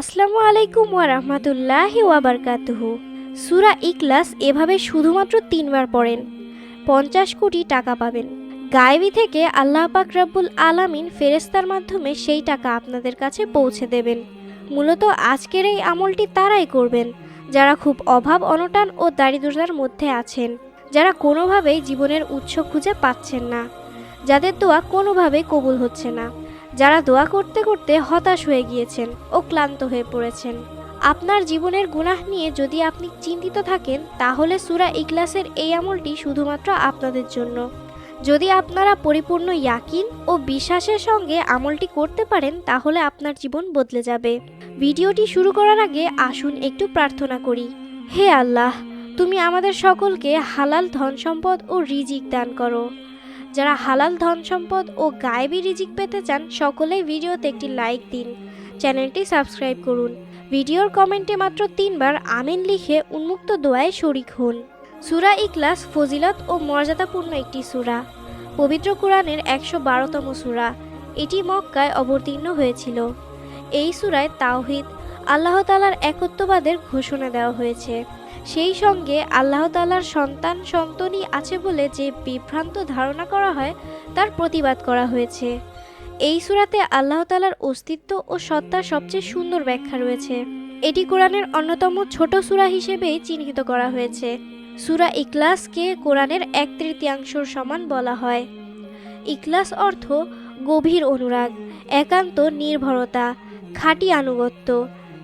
আসসালামু আলাইকুম ওয়া রাহমাতুল্লাহি ওয়া বারাকাতুহু। সূরা ইখলাস এভাবে শুধুমাত্র তিনবার পড়েন। পঞ্চাশ কোটি টাকা পাবেন। গায়েবি থেকে আল্লাহ পাক রাব্বুল আলামিন ফেরেস্তার মাধ্যমে সেই টাকা আপনাদের কাছে পৌঁছে দেবেন। মূলত আজকের এই আমলটি তারাই করবেন, যারা খুব অভাব, অনটন ও দারিদ্রতার মধ্যে আছেন, যারা কোনোভাবেই জীবনের উৎস খুঁজে পাচ্ছেন না, যাদের দোয়া কোনোভাবেই কবুল হচ্ছে না। যারা দোয়া করতে করতে হতাশ হয়ে গিয়েছেন ও ক্লান্ত হয়ে পড়েছেন। আপনার জীবনের গুনাহ নিয়ে যদি আপনি চিন্তিত থাকেন, তাহলে সুরা ইকলাসের এই আমলটি শুধুমাত্র আপনাদের জন্য। যদি আপনারা পরিপূর্ণ ইয়াকিন ও বিশ্বাসের সঙ্গে আমলটি করতে পারেন, তাহলে আপনার জীবন বদলে যাবে। ভিডিওটি শুরু করার আগে আসুন একটু প্রার্থনা করি। হে আল্লাহ, তুমি আমাদের সকলকে হালাল ধন সম্পদ ও রিজিক দান করো। যারা হালাল ধন সম্পদ ও গায়েবী রিজিক পেতে চান, সকলেই ভিডিওতে একটি লাইক দিন। চ্যানেলটি সাবস্ক্রাইব করুন। ভিডিওর কমেন্টে মাত্র তিনবার আমিন লিখে উন্মুক্ত দোয়ায় শরিক হন। সুরা ইকলাস ফজিলত ও মর্যাদাপূর্ণ একটি সুরা। পবিত্র কোরআনের একশো বারোতম সুরা। এটি মক্কায় অবতীর্ণ হয়েছিল। এই সুরায় তাওহিদ, আল্লাহ তালার একত্ববাদের ঘোষণা দেওয়া হয়েছে। সেই সঙ্গে আল্লাহ তালার সন্তান সন্তনি আছে বলে যে বিভ্রান্ত ধারণা করা হয়, তার প্রতিবাদ করা হয়েছে। এই সুরাতে আল্লাহ তালার অস্তিত্ব ও সত্তার সবচেয়ে সুন্দর ব্যাখ্যা রয়েছে। এটি কোরআনের অন্যতম ছোট সুরা হিসেবেই চিহ্নিত করা হয়েছে। সুরা ইকলাসকে কোরআনের এক তৃতীয়াংশর সমান বলা হয়। ইকলাস অর্থ গভীর অনুরাগ, একান্ত নির্ভরতা, খাঁটি আনুগত্য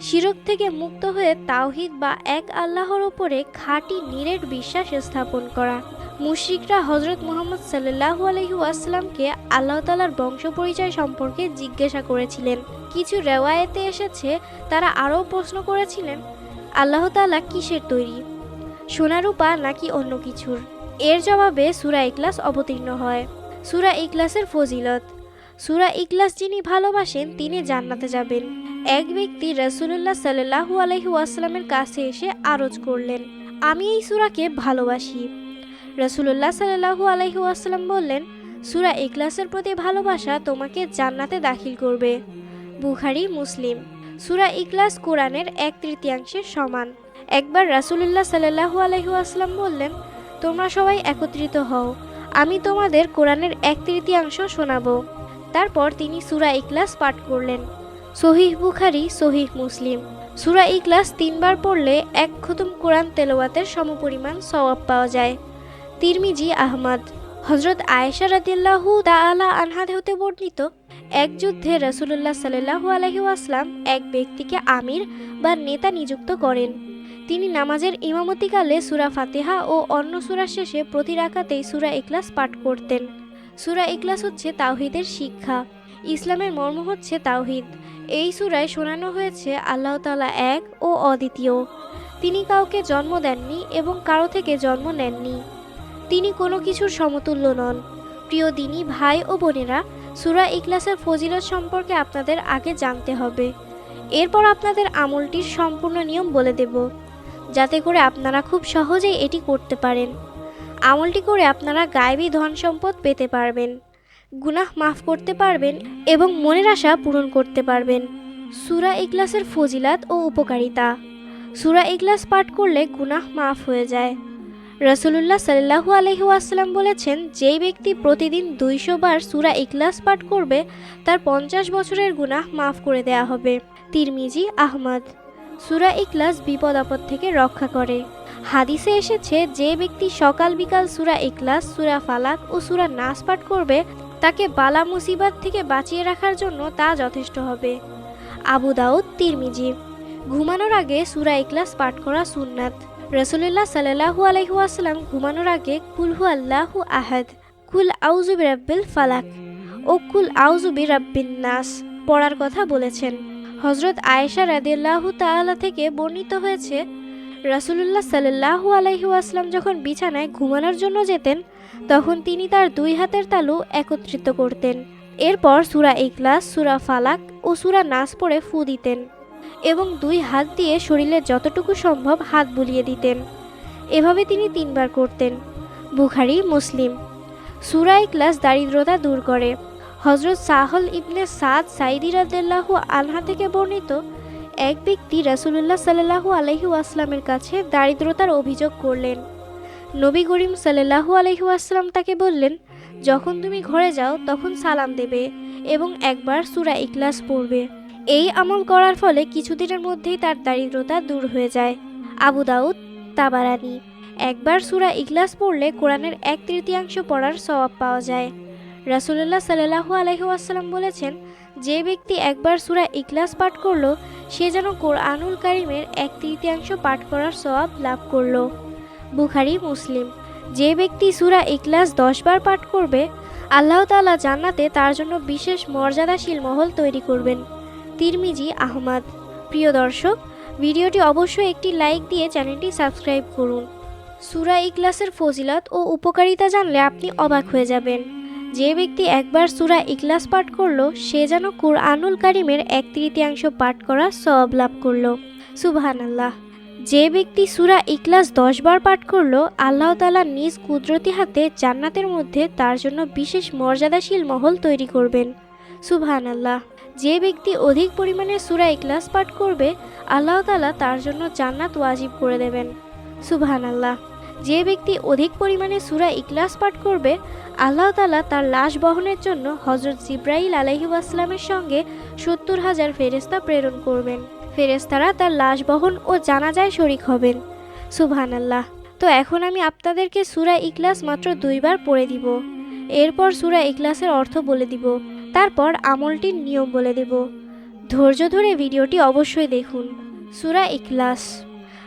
শিরক থেকে মুক্ত হয়ে তাওহিদ বা এক আল্লাহর ওপরে খাঁটি নিরেট বিশ্বাস স্থাপন করা। মুশরিকরা হজরত মোহাম্মদ সাল্লাহু আলহি আসলামকে আল্লাহ তালার বংশ পরিচয় সম্পর্কে জিজ্ঞাসা করেছিলেন। কিছু রেওয়ায়েতে এসেছে, তারা আরও প্রশ্ন করেছিলেন, আল্লাহ তালা কিসের তৈরি? সোনারূপা নাকি অন্য কিছুর? এর জবাবে সুরা ইকলাস অবতীর্ণ হয়। সুরা ইকলাসের ফজিলত। সুরা ইকলাস যিনি ভালোবাসেন, তিনি জান্নাতে যাবেন। এক ব্যক্তি রসুল্লাহ সাল্লাহু আলহু আসলামের কাছে এসে আরজ করলেন, আমি এই সুরাকে ভালোবাসি। রসুল্লাহ সাল্লাহু আলহু আসলাম বললেন, সুরা ইকলাসের প্রতি ভালোবাসা তোমাকে জান্নাতে দাখিল করবে। বুখারি, মুসলিম। সুরা ইকলাস কোরআনের এক তৃতীয়াংশের সমান। একবার রাসুলুল্লাহ সাল্লাহু আলহু আসলাম বললেন, তোমরা সবাই একত্রিত হও, আমি তোমাদের কোরআনের এক তৃতীয়াংশ শোনাবো। তারপর তিনি সুরা ইকলাস পাঠ করলেন। সহিহ বুখারি, সহিহ মুসলিম। সুরা ইকলাস তিনবার পড়লে এক খতম কোরআন তেলাওয়াতের সমপরিমাণ সওয়াব পাওয়া যায়। তিরমিজি, আহমদ। হজরত আয়েশা রাদিল্লাহু তাআলা আনহাদ হতে বর্ণিত, এক যুদ্ধে রসুল্লাহ সাল্লাহু আলহি আসলাম এক ব্যক্তিকে আমির বা নেতা নিযুক্ত করেন। তিনি নামাজের ইমামতিকালে সুরা ফাতেহা ও অন্য সুরা শেষে প্রতি রাকাতেই সুরা ইকলাস পাঠ করতেন। সুরা ইকলাস হচ্ছে তাওহিদের শিক্ষা। ইসলামের মর্ম হচ্ছে তাওহিদ। এই সুরায় শোনানো হয়েছে আল্লাহ তালা এক ও অদ্বিতীয়। তিনি কাউকে জন্ম দেননি এবং কারও থেকে জন্ম নেননি। তিনি কোনো কিছুর সমতুল্য নন। প্রিয় দিনী, ভাই ও বোনেরা, সুরা ইকলাসের ফজিলত সম্পর্কে আপনাদের আগে জানতে হবে। এরপর আপনাদের আমলটির সম্পূর্ণ নিয়ম বলে দেব, যাতে করে আপনারা খুব সহজেই এটি করতে পারেন। আমলটি করে আপনারা গায়েবী ধন সম্পদ পেতে পারবেন। গুনাহ মাফ করতে পারবেন এবং মনের আশা পূরণ করতে পারবেন। সুরা ইকলাসের ফজিলাত ও উপকারিতা। সুরা ইকলাস পাঠ করলে গুনাহ মাফ হয়ে যায়। রসুল্লাহ সাল্লাহু আলহি আসসালাম বলেছেন, যেই ব্যক্তি প্রতিদিন দুইশো বার সুরা ইকলাস পাঠ করবে, তার পঞ্চাশ বছরের গুনাহ মাফ করে দেয়া হবে। তিরমিজি, আহমদ। সুরা ইকলাস বিপদ আপদ থেকে রক্ষা করে। হাদিসে এসেছে, যে ব্যক্তি সকাল বিকাল সুরা ইকলাস সুরা ফালাক ও সুরা নাস পাঠ করবে, তাকে বালা মুসিবাত থেকে বাঁচিয়ে রাখার জন্য তা যথেষ্ট হবে। আবু দাউদ, তিরমিজি। ঘুমানোর আগে সুরা ইকলাস পাঠ করা সুন্নাত। রসুল্লাহ সাল্লাহু আলহু আসসালাম ঘুমানোর আগে কুলহু আল্লাহু আহাদ, কুল আউজুবি রাব্বিল ফালাক ও কুল আউজুবি রাব্বিন নাস পড়ার কথা বলেছেন। হজরত আয়েশা রাদিল্লাহু তাআলা থেকে বর্ণিত হয়েছে, রাসুলুল্লাহ সাল্লাহু আলাইহু আসলাম যখন বিছানায় ঘুমানোর জন্য যেতেন, তখন তিনি তার দুই হাতের তালু একত্রিত করতেন। এরপর সুরা ইকলাস সুরা ফালাক ও সুরা নাস পড়ে ফু দিতেন এবং দুই হাত দিয়ে শরীরের যতটুকু সম্ভব হাত বুলিয়ে দিতেন। এভাবে তিনি তিনবার করতেন। বুখারি, মুসলিম। সুরা ইকলাস দারিদ্রতা দূর করে। হজরত সাহল ইবনে সাদ সাইদি রাদিল্লাহু আনহা থেকে বর্ণিত এক ব্যক্তি রাসুলুল্লাহ সাল্লাহু আলহি আসলামের কাছে দারিদ্রতার অভিযোগ করলেন। নবী করিম সাল্লাহু আলহি আসলাম তাকে বললেন, যখন তুমি ঘরে যাও, তখন সালাম দেবে এবং একবার সুরা ইকলাস পড়বে। এই আমল করার ফলে কিছুদিনের মধ্যেই তার দারিদ্রতা দূর হয়ে যায়। আবু দাউদ তাবারানি, একবার সুরা ইকলাস পড়লে কোরআনের এক তৃতীয়াংশ পড়ার স্বভাব পাওয়া যায়। রাসুলুল্লাহ সাল্লাহু আলহি ওয়াসাল্লাম বলেছেন, যে ব্যক্তি একবার সুরা ইকলাস পাঠ করল, সে যেন কোরআনুল কারিমের এক তৃতীয়াংশ পাঠ করার স্বভাব লাভ করল। বুখারি, মুসলিম। যে ব্যক্তি সুরা ইকলাস দশবার পাঠ করবে, আল্লাহ তাআলা জান্নাতে তার জন্য বিশেষ মর্যাদাশীল মহল তৈরি করবেন। তিরমিজি, আহমদ। প্রিয় দর্শক, ভিডিওটি অবশ্যই একটি লাইক দিয়ে চ্যানেলটি সাবস্ক্রাইব করুন। সুরা ইকলাসের ফজিলত ও উপকারিতা জানলে আপনি অবাক হয়ে যাবেন। যে ব্যক্তি একবার সুরা ইকলাস পাঠ করল, সে যেন কুরআনুল কারিমের এক তৃতীয়াংশ পাঠ করা সব লাভ করল। সুবহানাল্লাহ। যে ব্যক্তি সুরা ইকলাস দশবার পাঠ করল, আল্লাহ তালা নিজ কুদরতি হাতে জান্নাতের মধ্যে তার জন্য বিশেষ মর্যাদাশীল মহল তৈরি করবেন। সুবহান আল্লাহ যে ব্যক্তি অধিক পরিমাণে সুরা ইকলাস পাঠ করবে, আল্লাহ তালা তার জন্য জান্নাত ওয়াজিব করে দেবেন। সুবহান আল্লাহ যে ব্যক্তি অধিক পরিমাণে সুরা ইকলাস পাঠ করবে, আল্লাহ তালা তার লাশ বহনের জন্য হজরত জিব্রাইল আলহিউসলামের সঙ্গে সত্তর হাজার ফেরেস্তা প্রেরণ করবেন। ফেরেস্তারা তার লাশ বহন ও জানাজায় শরিক হবেন। সুবহান আল্লাহ তো এখন আমি আপনাদেরকে সুরা ইকলাস মাত্র দুইবার পড়ে দিব। এরপর সুরা ইকলাসের অর্থ বলে দিব। তারপর আমলটির নিয়ম বলে দেব। ধৈর্য ধরে ভিডিওটি অবশ্যই দেখুন। সুরা ইকলাস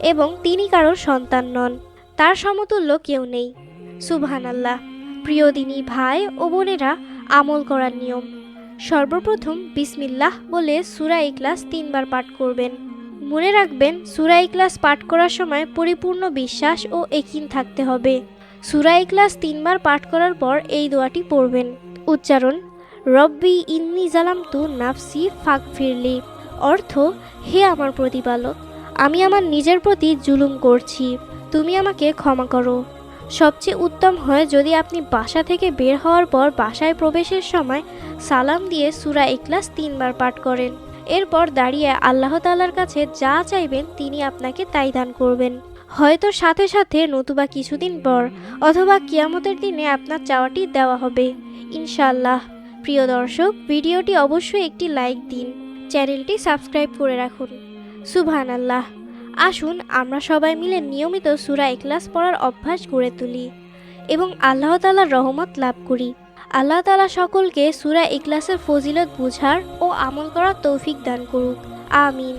এবং তিনি কারোর সন্তান নন। তার সমতুল্য কেউ নেই। সুবহান আল্লাহ প্রিয় দিনী ভাই ও বোনেরা, আমল করার নিয়ম। সর্বপ্রথম বিসমিল্লাহ বলে সুরা ইকলাস তিনবার পাঠ করবেন। মনে রাখবেন, সুরা ইকলাস পাঠ করার সময় পরিপূর্ণ বিশ্বাস ও একিন থাকতে হবে। সুরা ইকলাস তিনবার পাঠ করার পর এই দোয়াটি পড়বেন। উচ্চারণ, রব্বি ইন্নি জালাম তু নাফসি ফাক ফিরলি অর্থ, হে আমার প্রতিপালক আমি আমার নিজের প্রতি জুলুম করছি। তুমি আমাকে ক্ষমা করো। সবচেয়ে উত্তম হয় যদি আপনি বাসা থেকে বের হওয়ার পর বাসায় প্রবেশের সময় সালাম দিয়ে সুরা ইকলাস তিনবার পাঠ করেন। এরপর দাঁড়িয়ে আল্লাহ তালার কাছে যা চাইবেন তিনি আপনাকে তাই দান করবেন। হয়তো সাথে সাথে নতুবা কিছুদিন পর অথবা কিয়ামতের দিনে আপনার চাওয়াটি দেওয়া হবে। ইনশাল্লাহ প্রিয় দর্শক, ভিডিওটি অবশ্যই একটি লাইক দিন। চ্যানেলটি সাবস্ক্রাইব করে রাখুন। সুবহান আল্লাহ আসুন, আমরা সবাই মিলে নিয়মিত সুরা এখলাস পড়ার অভ্যাস গড়ে তুলি এবং আল্লাহ তালার রহমত লাভ করি। আল্লাহ তালা সকলকে সুরা ইকলাসের ফজিলত বুঝার ও আমল করার তৌফিক দান করুক। আমিন।